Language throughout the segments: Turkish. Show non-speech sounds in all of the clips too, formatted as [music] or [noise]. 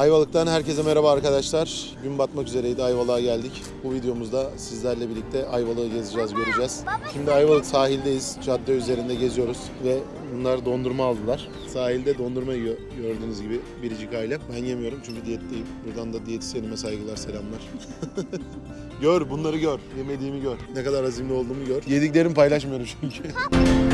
Ayvalık'tan herkese merhaba arkadaşlar. Gün batmak üzereydi. Ayvalık'a geldik. Bu videomuzda sizlerle birlikte Ayvalık'ı gezeceğiz, göreceğiz. Şimdi Ayvalık sahildeyiz. Cadde üzerinde geziyoruz ve bunlar dondurma aldılar. Sahilde dondurma yiyor gördüğünüz gibi biricik aile. Ben yemiyorum çünkü diyetteyim. Buradan da diyetisyenime saygılar, selamlar. [laughs] gör, bunları gör. Yemediğimi gör. Ne kadar azimli olduğumu gör. Yediklerimi paylaşmıyorum çünkü. [laughs]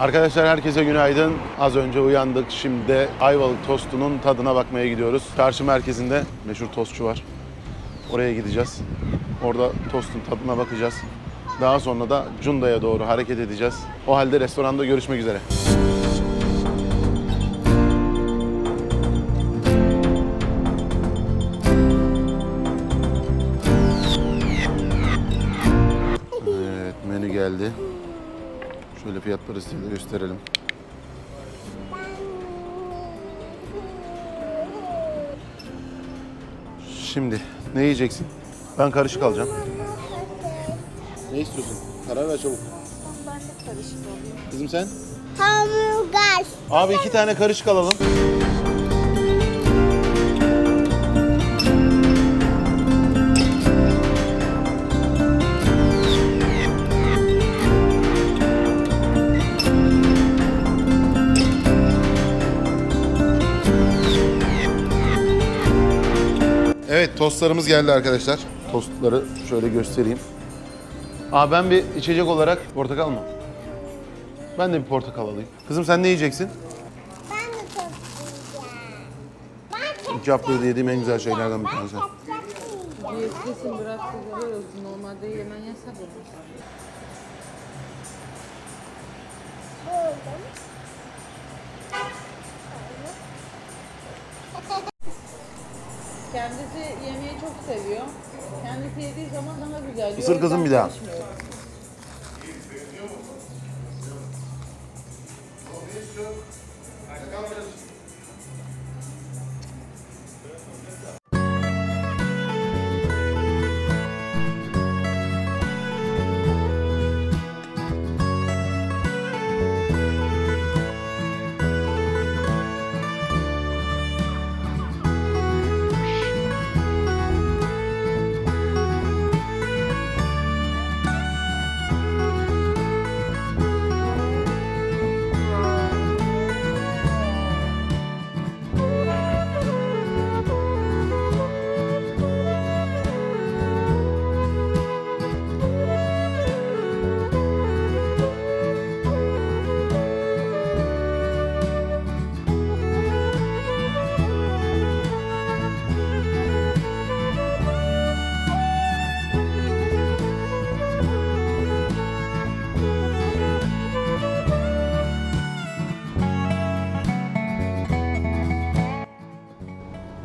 Arkadaşlar herkese günaydın. Az önce uyandık. Şimdi de Ayvalık tostunun tadına bakmaya gidiyoruz. Çarşı merkezinde meşhur tostçu var. Oraya gideceğiz. Orada tostun tadına bakacağız. Daha sonra da Cunda'ya doğru hareket edeceğiz. O halde restoranda görüşmek üzere. Evet, menü geldi. Şöyle fiyatları size gösterelim. Şimdi ne yiyeceksin? Ben karışık alacağım. Ne istiyorsun? Karar ver çabuk. Ben de karışık olayım. Kızım sen? Hamburger. Abi iki tane karışık alalım. Tostlarımız geldi arkadaşlar. Tostları şöyle göstereyim. Aa ben bir içecek olarak portakal mı? Ben de bir portakal alayım. Kızım sen ne yiyeceksin? Ben de çok yiyeceğim. Ben İki haftada yediğim en güzel şeylerden bir tanesi. çok yiyeceğim. Diyetlisin bırak güzel olsun. Normalde yemen yasak olur. Buldum. Kendisi yemeği çok seviyor. Kendisi yediği zaman daha güzel. Isır kızım bir daha.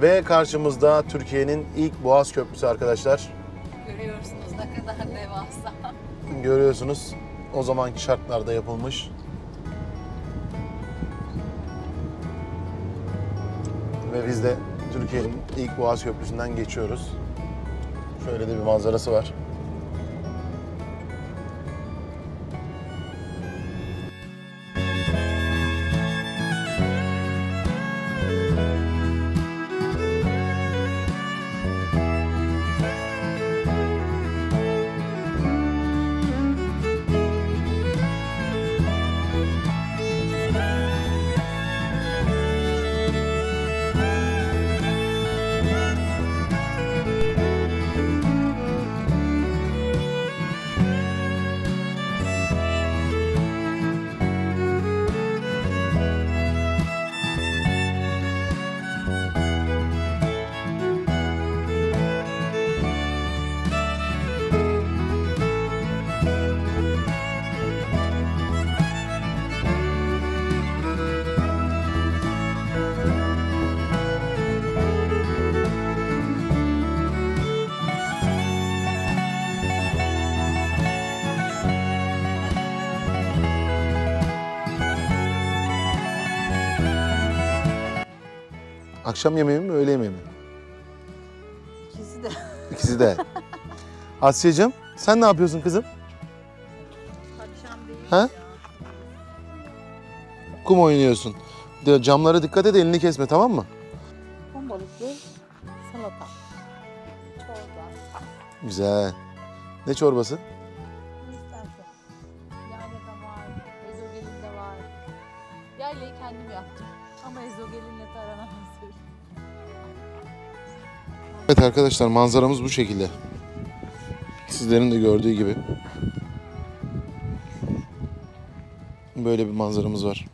Ve karşımızda Türkiye'nin ilk Boğaz Köprüsü arkadaşlar. Görüyorsunuz ne kadar devasa. Görüyorsunuz o zamanki şartlarda yapılmış. Ve biz de Türkiye'nin ilk Boğaz Köprüsü'nden geçiyoruz. Şöyle de bir manzarası var. Akşam yemeği mi, öğle yemeği mi? İkisi de. [laughs] İkisi de. Asya'cığım sen ne yapıyorsun kızım? Akşam değil Ha? ya. Kum oynuyorsun. Camlara dikkat et elini kesme tamam mı? Ton balıklı salata. Çorba. Güzel. Ne çorbası? Evet arkadaşlar manzaramız bu şekilde. Sizlerin de gördüğü gibi. Böyle bir manzaramız var.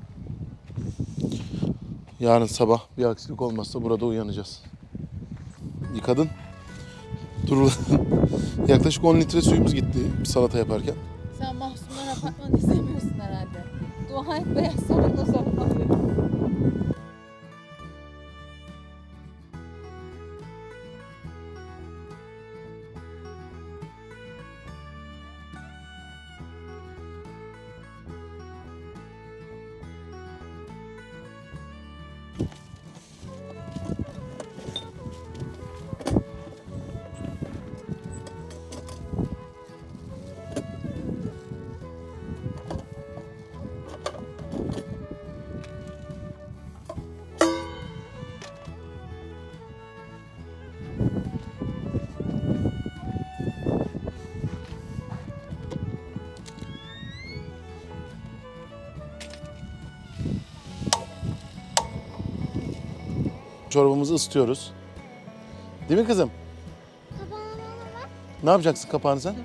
Yarın sabah bir aksilik olmazsa burada uyanacağız. Yıkadın. Dur. [laughs] Yaklaşık 10 litre suyumuz gitti salata yaparken. Sen Mahsunlar apartmanı istemiyorsun herhalde. Dua et beyaz [laughs] sonunda sorun Çorbamızı ısıtıyoruz. Değil mi kızım? Ne yapacaksın kapağını sen?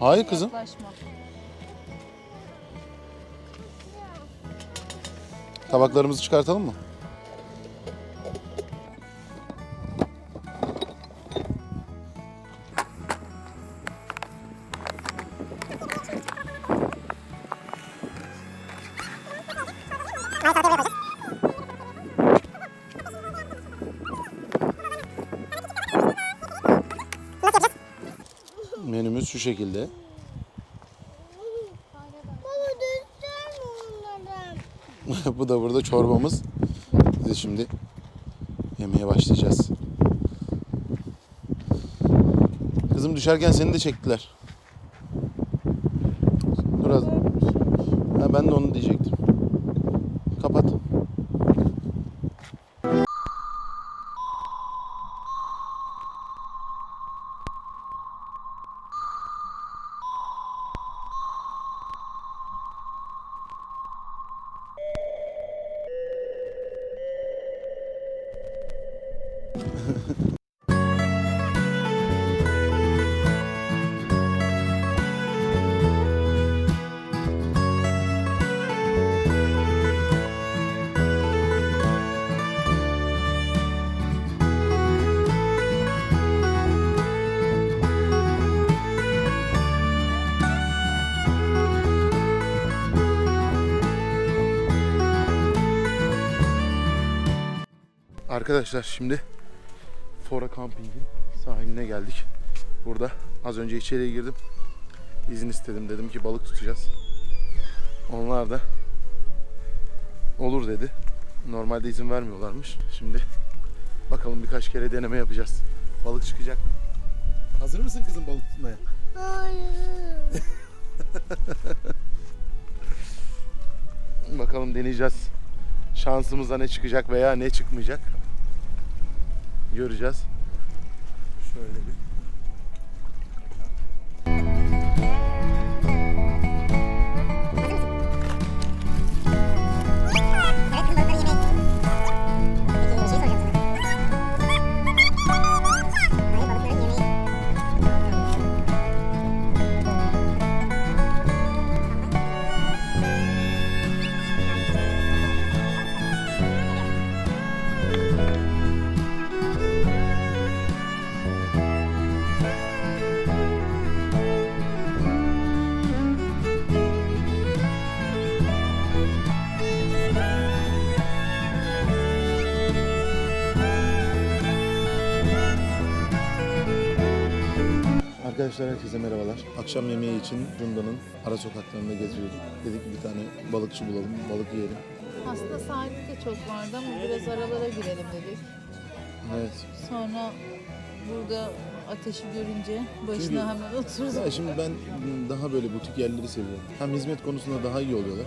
Hayır kızım. Yaklaşma. Tabaklarımızı çıkartalım mı? Menümüz şu şekilde. Baba düşsün onları. [laughs] Bu da burada çorbamız. Biz şimdi yemeye başlayacağız. Kızım düşerken seni de çektiler. Arkadaşlar şimdi Fora Camping'in sahiline geldik. Burada az önce içeriye girdim. İzin istedim dedim ki balık tutacağız. Onlar da olur dedi. Normalde izin vermiyorlarmış. Şimdi bakalım birkaç kere deneme yapacağız. Balık çıkacak mı? Hazır mısın kızım balık tutmaya? Hayır. [laughs] Bakalım deneyeceğiz. Şansımıza ne çıkacak veya ne çıkmayacak. Göreceğiz. Şöyle bir. Arkadaşlar herkese merhabalar. Akşam yemeği için Cunda'nın ara sokaklarında geziyorduk. Dedik bir tane balıkçı bulalım, balık yiyelim. Aslında sahilde de çok vardı ama biraz aralara girelim dedik. Evet. Sonra burada ateşi görünce başına Çünkü- hemen oturdum. Ya şimdi ben daha böyle butik yerleri seviyorum. Hem hizmet konusunda daha iyi oluyorlar.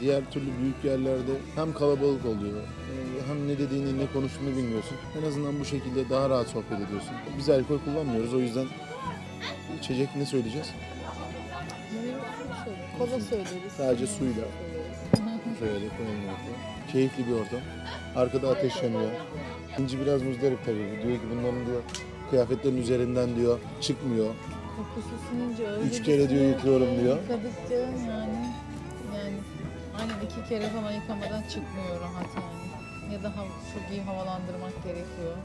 Diğer türlü büyük yerlerde hem kalabalık oluyor, e, hem ne dediğini ne konuştuğunu bilmiyorsun. En azından bu şekilde daha rahat sohbet ediyorsun. Biz alkol kullanmıyoruz o yüzden içecek ne söyleyeceğiz? Kola söyleriz. Sadece suyla. Şöyle koyalım ortaya. Keyifli bir ortam. Arkada ateş yanıyor. İnci biraz muzdarip tabii. Diyor ki bunların diyor kıyafetlerin üzerinden diyor çıkmıyor. Kokusu sinince öyle Üç bir kere diyor siniyor yıkıyorum diyor. Yıkadıkça yani yani aynen iki kere falan yıkamadan çıkmıyor rahat yani. Ya da hav- çok iyi havalandırmak gerekiyor.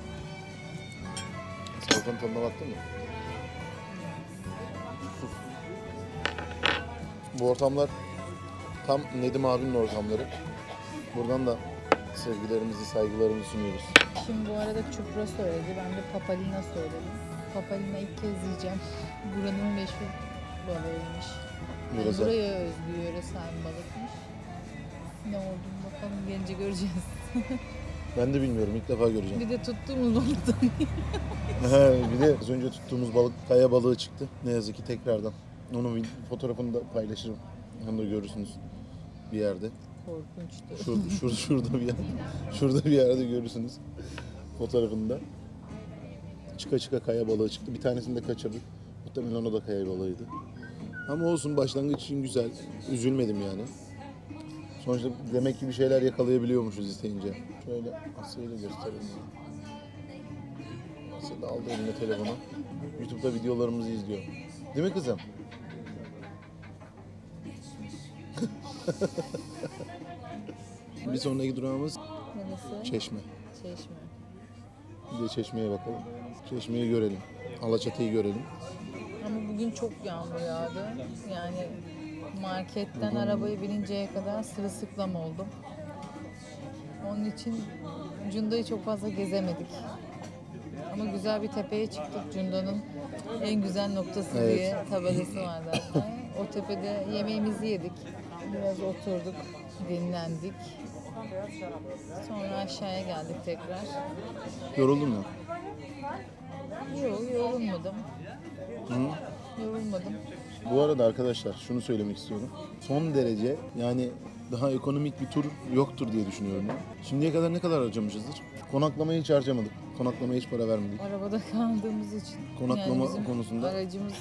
Salatanın tadına baktın mı? Bu ortamlar tam Nedim abinin ortamları. Buradan da sevgilerimizi, saygılarımızı sunuyoruz. Şimdi bu arada çupra söyledi. Ben de papalina söyledim. Papalina ilk kez yiyeceğim. [laughs] Buranın meşhur balığıymış. Yani Burası. buraya özgü yöresel balıkmış. Ne olduğunu bakalım gelince göreceğiz. [laughs] Ben de bilmiyorum, ilk defa göreceğim. Bir de tuttuğumuz balıktan [laughs] bir de az önce tuttuğumuz balık kaya balığı çıktı. Ne yazık ki tekrardan. Onun bir fotoğrafını da paylaşırım. Onu da görürsünüz bir yerde. Korkunçtu. Şur, [laughs] şur, şurada bir yer, şurada bir yerde görürsünüz fotoğrafında. Çıka çıka kaya balığı çıktı. Bir tanesini de kaçırdık. Muhtemelen o da kaya balığıydı. Ama olsun başlangıç için güzel. Üzülmedim yani. Sonuçta demek ki bir şeyler yakalayabiliyormuşuz isteyince. Şöyle Asya'yı da gösterelim. Asya da aldı eline telefonu. YouTube'da videolarımızı izliyor. Değil mi kızım? [laughs] bir sonraki durağımız Neresi? Çeşme. Çeşme. Bir de Çeşme'ye bakalım. Çeşme'yi görelim. Alaçatı'yı görelim. Ama bugün çok yağmur yağdı. Yani marketten arabaya bininceye kadar sırılsıklam oldum. Onun için Cunda'yı çok fazla gezemedik. Ama güzel bir tepeye çıktık. Cunda'nın en güzel noktası Evet. diye tabelası var zaten. O tepede yemeğimizi yedik. Biraz oturduk, dinlendik. Sonra aşağıya geldik tekrar. Yoruldun mu? Yok, yorulmadım. Hı? Yorulmadım. Bu arada arkadaşlar şunu söylemek istiyorum. Son derece yani daha ekonomik bir tur yoktur diye düşünüyorum ben. Şimdiye kadar ne kadar harcamışızdır? Konaklamaya hiç harcamadık. Konaklamaya hiç para vermedik. Arabada kaldığımız için. Konaklama bizim konusunda. Aracımız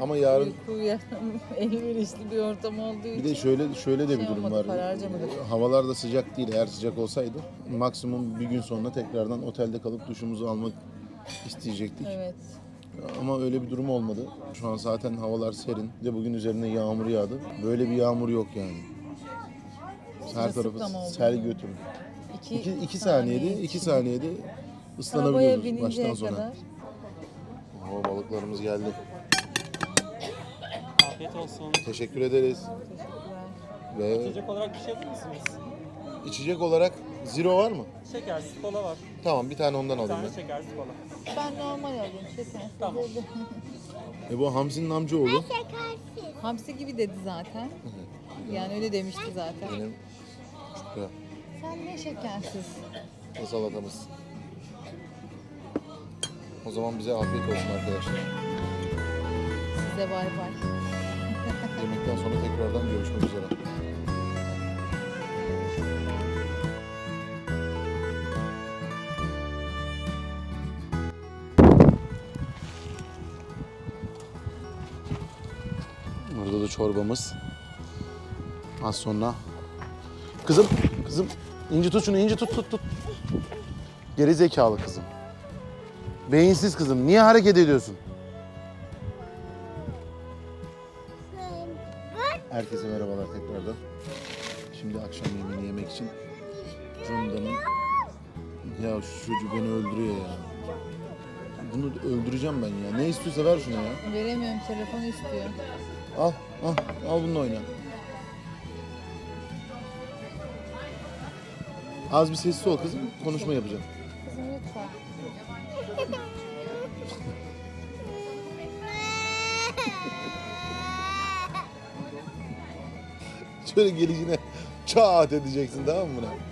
Ama yarın uykuya [laughs] elverişli bir ortam olduğu için. bir de şöyle şöyle de bir Şey durum olmadı, var. para harcamadık. Havalar da sıcak değil. Eğer sıcak olsaydı maksimum bir gün sonra tekrardan otelde kalıp duşumuzu almak isteyecektik. Evet. Ama öyle bir durum olmadı. Şu an zaten havalar serin. Bir de bugün üzerine yağmur yağdı. Böyle bir yağmur yok yani. Her tarafı oldu. sel götürdü. İki, İki, iki saniyede, iki saniyede Arabaya ıslanabiliyoruz baştan sona. kadar. Oo, balıklarımız geldi. Afiyet olsun. Teşekkür ederiz. Ve İçecek olarak bir şey alır mısınız? içecek olarak zero var mı? Şekersiz kola var. Tamam bir tane ondan Bir alayım tane şekersiz kola. Ben normal alayım şeker. Tamam. ben. E bu Hamsi'nin amcaoğlu. Şekersiz. Hamsi gibi dedi zaten. Yani öyle demişti zaten. Benim çupra Sen ne şekersiz? ve salatamız. O zaman bize afiyet olsun arkadaşlar. Size bay bay. Tekrardan görüşmek üzere. Burada da çorbamız. Az sonra. Kızım, kızım. İnci tut şunu, inci tut tut tut. Geri zekalı kızım. Beyinsiz kızım. Niye hareket ediyorsun? Ya şu çocuk beni öldürüyor ya. Bunu öldüreceğim ben ya. Ne istiyorsa ver şuna ya. Veremiyorum telefonu istiyor. Al, al, al bununla oyna. Az bir sessiz ol kızım. Konuşma yapacağım. Kızım lütfen. Şöyle gelişine çat edeceksin tamam mı buna?